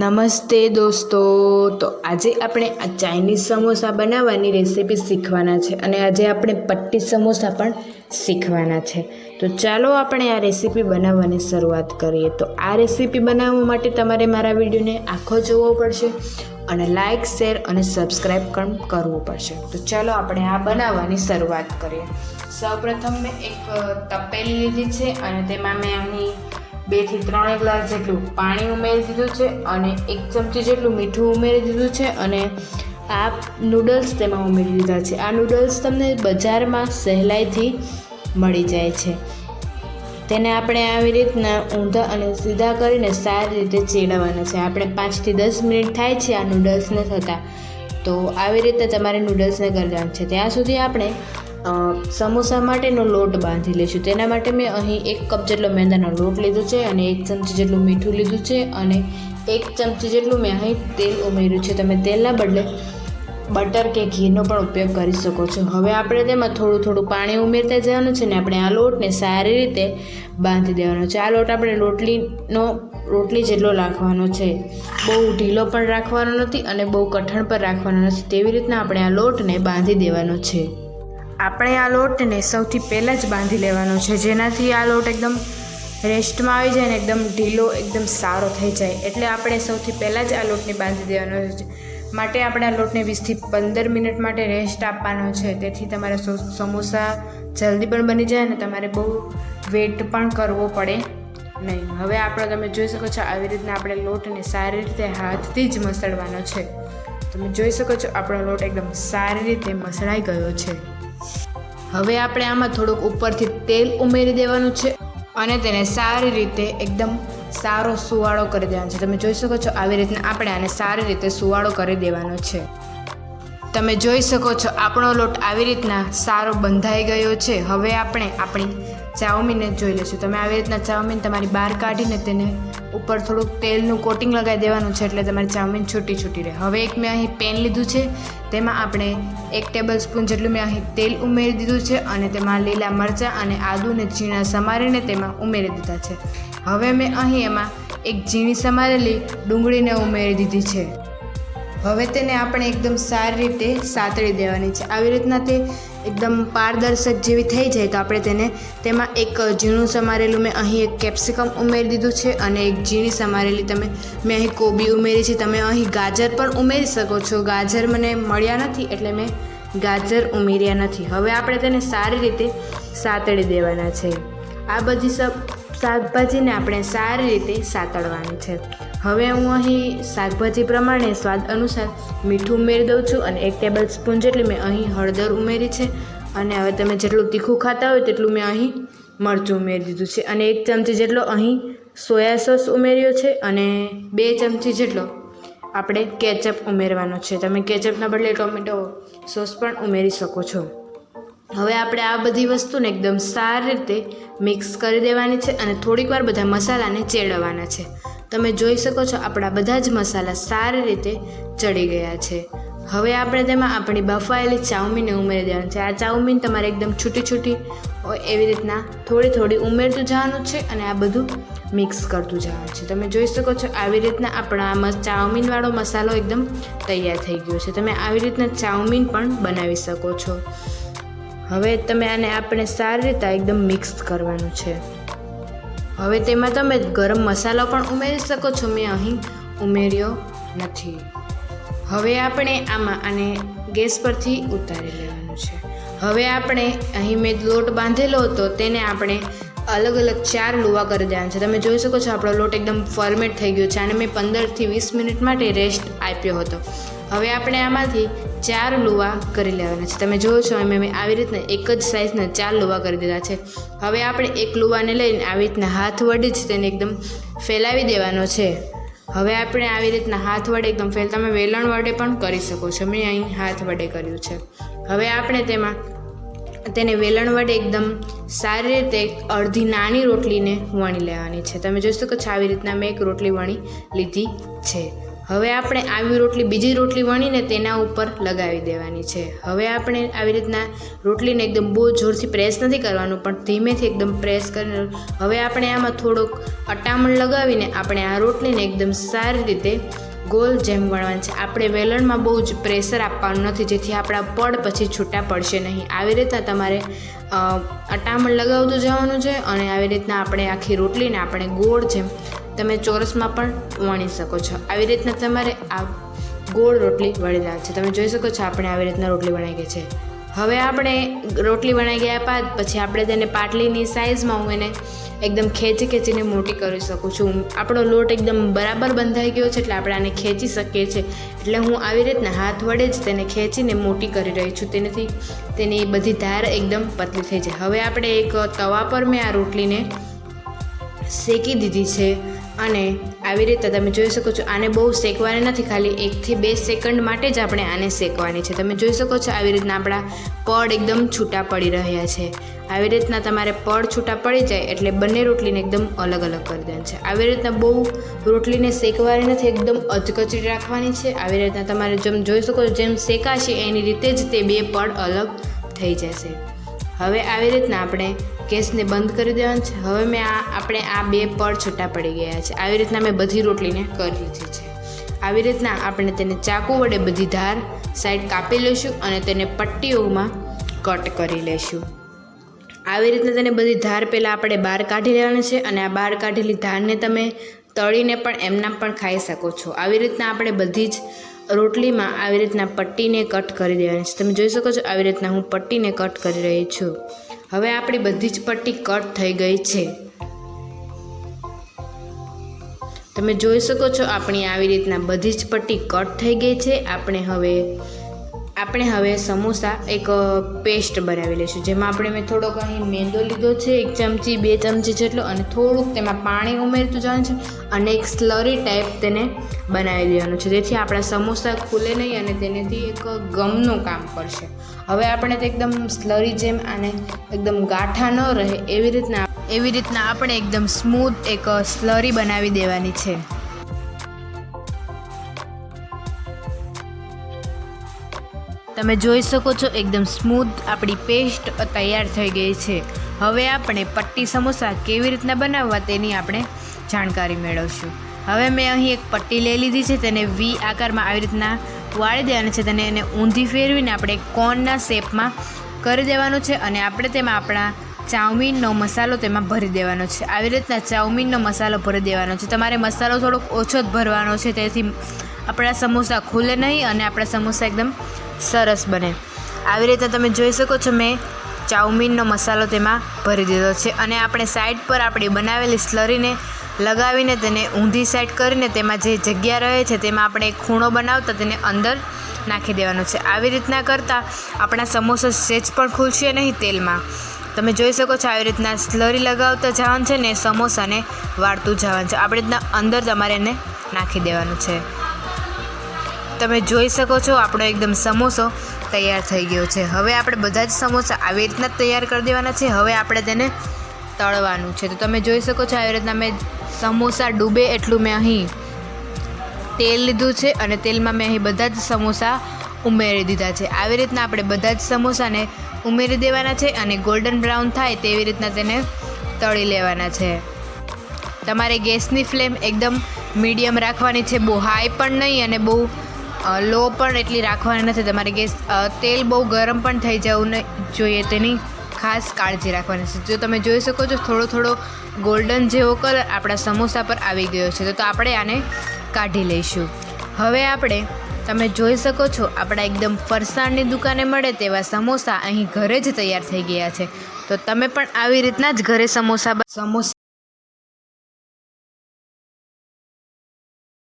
નમસ્તે દોસ્તો. તો આજે આપણે આ ચાઇનીઝ સમોસા બનાવવાની રેસીપી શીખવાના છે અને આજે આપણે પટ્ટી સમોસા પણ શીખવાના છે. તો ચાલો આપણે આ રેસીપી બનાવવાની શરૂઆત કરીએ. તો આ રેસીપી બનાવવા માટે તમારે મારા વિડીયોને આખો જોવો પડશે અને લાઇક, શેર અને સબસ્ક્રાઈબ પણ કરવું પડશે. તો ચાલો આપણે આ બનાવવાની શરૂઆત કરીએ. સૌપ્રથમ મેં એક તપેલી લીધી છે અને તેમાં મેં અહીં બેથી ત્રણ ગ્લાસ જેટલું પાણી ઉમેરી દીધું છે અને એક ચમચી જેટલું મીઠું ઉમેરી દીધું છે અને આ નૂડલ્સ તેમાં ઉમેરી દીધા છે. આ નૂડલ્સ તમને બજારમાં સહેલાઈથી મળી જાય છે. તેને આપણે આવી રીતના ઊંધા અને સીધા કરીને સારી રીતે ચેડવવાના છે. આપણે પાંચથી દસ મિનિટ થાય છે આ નૂડલ્સને થતાં. તો આવી રીતે તમારે નૂડલ્સને કરી દેવાનું છે. ત્યાં સુધી આપણે સમોસા માટેનો લોટ બાંધી લઈશું તેના માટે મેં અહીં એક કપ જેટલો મેંદાનો લોટ લીધો છે અને એક ચમચી જેટલું મીઠું લીધું છે અને એક ચમચી જેટલું મેં અહીં તેલ ઉમેર્યું છે. તમે તેલના બદલે બટર કે ઘીનો પણ ઉપયોગ કરી શકો છો. હવે આપણે તેમાં થોડું થોડું પાણી ઉમેરતા જવાનું છે ને આપણે આ લોટને સારી રીતે બાંધી દેવાનો છે. આ લોટ આપણે રોટલીનો, રોટલી જેટલો રાખવાનો છે. બહુ ઢીલો પણ રાખવાનો નથી અને બહુ કઠણ પણ રાખવાનો નથી. તેવી રીતના આપણે આ લોટને બાંધી દેવાનો છે. આપણે આ લોટને સૌથી પહેલાં જ બાંધી લેવાનો છે. જેનાથી આ લોટ એકદમ રેસ્ટમાં આવી જાય ને એકદમ ઢીલો, એકદમ સારો થઈ જાય. એટલે આપણે સૌથી પહેલાં જ આ લોટને બાંધી દેવાનો છે. માટે આપણે આ લોટને વીસથી પંદર મિનિટ માટે રેસ્ટ આપવાનો છે. તેથી તમારા સમોસા જલ્દી પણ બની જાય અને તમારે બહુ વેટ પણ કરવો પડે નહીં. હવે આપણે તમે જોઈ શકો છો આવી રીતના આપણે લોટને સારી રીતે હાથથી જ મસળવાનો છે. તમે જોઈ શકો છો આપણો લોટ એકદમ સારી રીતે મસળાઈ ગયો છે. હવે આપણે આમાં થોડુંક ઉપરથી તેલ ઉમેરી દેવાનું છે અને તેને સારી રીતે એકદમ સારો સુવાળો કરી દેવાનો છે. તમે જોઈ શકો છો આવી રીતના આપણે આને સારી રીતે સુવાળો કરી દેવાનો છે. તમે જોઈ શકો છો આપણો લોટ આવી રીતના સારો બંધાઈ ગયો છે. હવે આપણે આપણી ચાઉમીનને જોઈ લઈશું. તમે આવી રીતના ચાઉમીન તમારી બહાર કાઢીને તેને ઉપર થોડુંક તેલનું કોટિંગ લગાવી દેવાનું છે એટલે તમારી ચાઉમીન છૂટી છૂટી રહે. હવે એક મેં અહીં પેન લીધું છે, તેમાં આપણે એક ટેબલ સ્પૂન જેટલું મેં અહીં તેલ ઉમેરી દીધું છે અને તેમાં લીલા મરચાં અને આદુને ઝીણા સમારીને તેમાં ઉમેરી દીધા છે. હવે મેં અહીં એમાં એક ઝીણી સમારેલી ડુંગળીને ઉમેરી દીધી છે. હવે તેને આપણે એકદમ સારી રીતે સાતળી દેવાની છે. આવી રીતના તે એકદમ પારદર્શક જેવી થઈ જાય તો આપણે તેને તેમાં એક ઝીણું સમારેલું મેં અહીં એક કેપ્સિકમ ઉમેરી દીધું છે અને એક ઝીણી સમારેલી તમે, મેં અહીં કોબી ઉમેરી છે. તમે અહીં ગાજર પણ ઉમેરી શકો છો. ગાજર મને મળ્યા નથી એટલે મેં ગાજર ઉમેર્યા નથી. હવે આપણે તેને સારી રીતે સાતળી દેવાના છે. આ બધી સબ શાકભાજીને આપણે સારી રીતે સાતળવાની છે. હવે હું અહીં શાકભાજી પ્રમાણે સ્વાદ અનુસાર મીઠું ઉમેરી દઉં છું અને એક ટેબલ સ્પૂન જેટલી મેં અહીં હળદર ઉમેરી છે. અને હવે તમે જેટલું તીખું ખાતા હોય તેટલું મેં અહીં મરચું ઉમેરી દીધું છે. અને એક ચમચી જેટલો અહીં સોયા સોસ ઉમેર્યો છે અને બે ચમચી જેટલો આપણે કેચઅપ ઉમેરવાનો છે. તમે કેચઅપના બદલે ટોમેટો સોસ પણ ઉમેરી શકો છો. હવે આપણે આ બધી વસ્તુને એકદમ સારી રીતે મિક્સ કરી દેવાની છે અને થોડીક વાર બધા મસાલાને ચેડવવાના છે. તમે જોઈ શકો છો આપણા બધા જ મસાલા સારી રીતે ચડી ગયા છે. હવે આપણે તેમાં આપણી બફાયેલી ચાઉમીનને ઉમેરી દેવાની છે. આ ચાઉમીન તમારે એકદમ છૂટી છૂટી હોય એવી રીતના થોડી થોડી ઉમેરતું જવાનું છે અને આ બધું મિક્સ કરતું જવાનું છે. તમે જોઈ શકો છો આવી રીતના આપણા ચાઉમીનવાળો મસાલો એકદમ તૈયાર થઈ ગયો છે. તમે આવી રીતના ચાઉમીન પણ બનાવી શકો છો. હવે તમે આને આપણે સારી રીતે એકદમ મિક્સ કરવાનું છે. હવે તેમાં તમે ગરમ મસાલો પણ ઉમેરી શકો છો, મેં અહીં ઉમેર્યો નથી. હવે આપણે આમાં આને ગેસ પરથી ઉતારી લેવાનું છે. હવે આપણે અહીં મેં લોટ બાંધેલો હતો, તેને આપણે અલગ અલગ ચાર લુવા કરી દેવાના છે. તમે જોઈ શકો છો આપણો લોટ એકદમ ફોર્મેટ થઈ ગયો છે અને મેં પંદરથી વીસ મિનિટ માટે રેસ્ટ આપ્યો હતો. હવે આપણે આમાંથી ચાર લુવા કરી લેવાના છે. તમે જોવો છો, અમે મેં આવી રીતના એક જ સાઇઝના ચાર લુવા કરી દીધા છે. હવે આપણે એક લુવાને લઈને આવી રીતના હાથ વડે જ તેને એકદમ ફેલાવી દેવાનો છે. હવે આપણે આવી રીતના હાથ વડે એકદમ ફેલ, તમે વેલણ વડે પણ કરી શકો છો. મેં અહીં હાથ વડે કર્યું છે. હવે આપણે તેમાં તેને વેલણ વડે એકદમ સારી રીતે અડધી નાની રોટલીને વણી લેવાની છે. તમે જોઈ શકો છો, આવી રીતના મેં એક રોટલી વણી લીધી છે. હવે આપણે આવી રોટલી, બીજી રોટલી વણીને તેના ઉપર લગાવી દેવાની છે. હવે આપણે આવી રીતના રોટલીને એકદમ બહુ જોરથી પ્રેસ નથી કરવાનું, પણ ધીમેથી એકદમ પ્રેસ કરીને હવે આપણે આમાં થોડોક અટામણ લગાવીને આપણે આ રોટલીને એકદમ સારી રીતે ગોલ જેમ વણવાનું છે. આપણે વેલણમાં બહુ જ પ્રેશર આપવાનું નથી, જેથી આપણા પડ પછી છૂટા પડશે નહીં. આવી રીતના તમારે અટામણ લગાવતું જવાનું છે અને આવી રીતના આપણે આખી રોટલીને આપણે ગોળ જેમ તમે ચોરસમાં પણ વણી શકો છો. આવી રીતના તમારે આ ગોળ રોટલી વણી છે. તમે જોઈ શકો છો આપણે આવી રીતના રોટલી વણાઈ ગઈ છે. હવે આપણે રોટલી વણાઈ ગયા બાદ પછી આપણે તેને પાટલીની સાઇઝમાં હું એને એકદમ ખેંચી ખેંચીને મોટી કરી શકું છું. આપણો લોટ એકદમ બરાબર બંધાઈ ગયો છે એટલે આપણે આને ખેંચી શકીએ છીએ. એટલે હું આવી રીતના હાથ વડે જ તેને ખેંચીને મોટી કરી રહી છું. તેનાથી તેની બધી ધાર એકદમ પતલી થઈ જાય. હવે આપણે એક તવા પર મેં આ રોટલીને શેકી દીધી છે. અને આવી રીતે તમે જોઈ શકો છો, આને બહુ શેકવાની નથી ખાલી, એકથી બે સેકન્ડ માટે જ આપણે આને શેકવાની છે. તમે જોઈ શકો છો આવી રીતના આપણા પડ એકદમ છૂટા પડી રહ્યા છે. આવી રીતના તમારે પડ છૂટા પડી જાય એટલે બંને રોટલીને એકદમ અલગ અલગ કરી દેવાની છે. આવી રીતના બહુ રોટલીને શેકવાની નથી, એકદમ અધકચરી રાખવાની છે. આવી રીતના તમારે જેમ જોઈ શકો છો, જેમ શેકાશે એની રીતે જ તે બે પડ અલગ થઈ જશે. હવે આવી રીતના આપણે ગેસને બંધ કરી દેવાનું છે. હવે મેં આ, આપણે આ બે પડ છૂટા પડી ગયા છે. આવી રીતના મેં બધી રોટલીને કરી લીધી છે. આવી રીતના આપણે તેને ચાકુ વડે બધી ધાર સાઈડ કાપી લઈશું અને તેને પટ્ટીઓમાં કટ કરી લઈશું. આવી રીતના તેને બધી ધાર પહેલાં આપણે બહાર કાઢી લેવાની છે અને આ બહાર કાઢેલી ધારને તમે તળીને પણ એમના પણ ખાઈ શકો છો. આવી રીતના આપણે બધી જ રોટલીમાં આવી રીતના પટ્ટીને કટ કરી દેવાની છે. તમે જોઈ શકો છો આવી રીતના હું પટ્ટીને કટ કરી રહી છું. હવે આપણી બધી જ પટ્ટી કટ થઈ ગઈ છે. તમે જોઈ શકો છો આપણી આવી રીતના બધી જ પટ્ટી કટ થઈ ગઈ છે. આપણે હવે આપણે હવે સમોસા એક પેસ્ટ બનાવી લઈશું. જેમાં આપણે મેં થોડોક અહીં મેંદો લીધો છે, એક ચમચી, બે ચમચી જેટલો, અને થોડુંક તેમાં પાણી ઉમેરતું જવાનું છે, અને એક સ્લરી ટાઈપ તેને બનાવી દેવાનું છે. જેથી આપણા સમોસા ખુલે નહીં અને તેનેથી એક ગમનું કામ કરશે. હવે આપણે તે એકદમ સ્લરી જેમ આને એકદમ ગાંઠા ન રહે એવી રીતના એવી રીતના આપણે એકદમ સ્મૂથ એક સ્લરી બનાવી દેવાની છે. તમે જોઈ શકો છો એકદમ સ્મૂથ આપણી પેસ્ટ તૈયાર થઈ ગઈ છે. હવે આપણે પટ્ટી સમોસા કેવી રીતના બનાવવા તેની આપણે જાણકારી મેળવશું. હવે મેં અહીં એક પટ્ટી લઈ લીધી છે, તેને વી આકારમાં આવી રીતના વાળી દેવાની છે, તેને એને ઊંધી ફેરવીને આપણે કોનના શેપમાં કરી દેવાનું છે અને આપણે તેમાં આપણા ચાઉમીનનો મસાલો તેમાં ભરી દેવાનો છે. આવી રીતના ચાઉમીનનો મસાલો ભરી દેવાનો છે. તમારે મસાલો થોડોક ઓછો જ ભરવાનો છે, તેથી આપણા સમોસા ખુલે નહીં અને આપણા સમોસા એકદમ સરસ બને. આવી રીતે તમે જોઈ શકો છો મેં ચાઉમીનનો મસાલો તેમાં ભરી દીધો છે અને આપણે સાઈડ પર આપણી બનાવેલી સ્લરીને લગાવીને તેને ઊંધી સાઈડ કરીને તેમાં જે જગ્યા રહે છે તેમાં આપણે એક ખૂણો બનાવતા તેને અંદર નાખી દેવાનું છે. આવી રીતના કરતાં આપણા સમોસા સેજ પણ ખુલશે નહીં તેલમાં. તમે જોઈ શકો છો આવી રીતના સ્લરી લગાવતા જવાનું છે ને સમોસાને વાળતું જવાનું છે. આવી રીતના અંદર તમારે એને નાખી દેવાનું છે. તમે જોઈ શકો છો, આપણો એકદમ સમોસો તૈયાર થઈ ગયો છે. હવે આપણે બધા જ સમોસા આવી રીતના જ તૈયાર કરી દેવાના છે. હવે આપણે તેને તળવાનું છે. તો તમે જોઈ શકો છો, આવી રીતના મેં સમોસા ડૂબે એટલું મેં અહીં તેલ લીધું છે અને તેલમાં મેં અહીં બધા જ સમોસા ઉમેરી દીધા છે. આવી રીતના આપણે બધા જ સમોસાને ઉમેરી દેવાના છે અને ગોલ્ડન બ્રાઉન થાય તેવી રીતના તેને તળી લેવાના છે. તમારે ગેસની ફ્લેમ એકદમ મીડિયમ રાખવાની છે. બહુ હાઈ પણ નહીં અને બહુ લો પણ એટલી રાખવાની નથી. તમારે ગેસ તેલ બહુ ગરમ પણ થઈ જવું જોઈએ તેની ખાસ કાળજી રાખવાની છે. જો તમે જોઈ શકો છો, થોડો થોડો ગોલ્ડન જેવો કલર આપણા સમોસા પર આવી ગયો છે. તો આપણે આને કાઢી લઈશું. હવે આપણે, તમે જોઈ શકો છો, આપણા એકદમ ફરસાણની દુકાને મળે તેવા સમોસા અહીં ઘરે જ તૈયાર થઈ ગયા છે. તો તમે પણ આવી રીતના જ ઘરે સમોસા સમોસા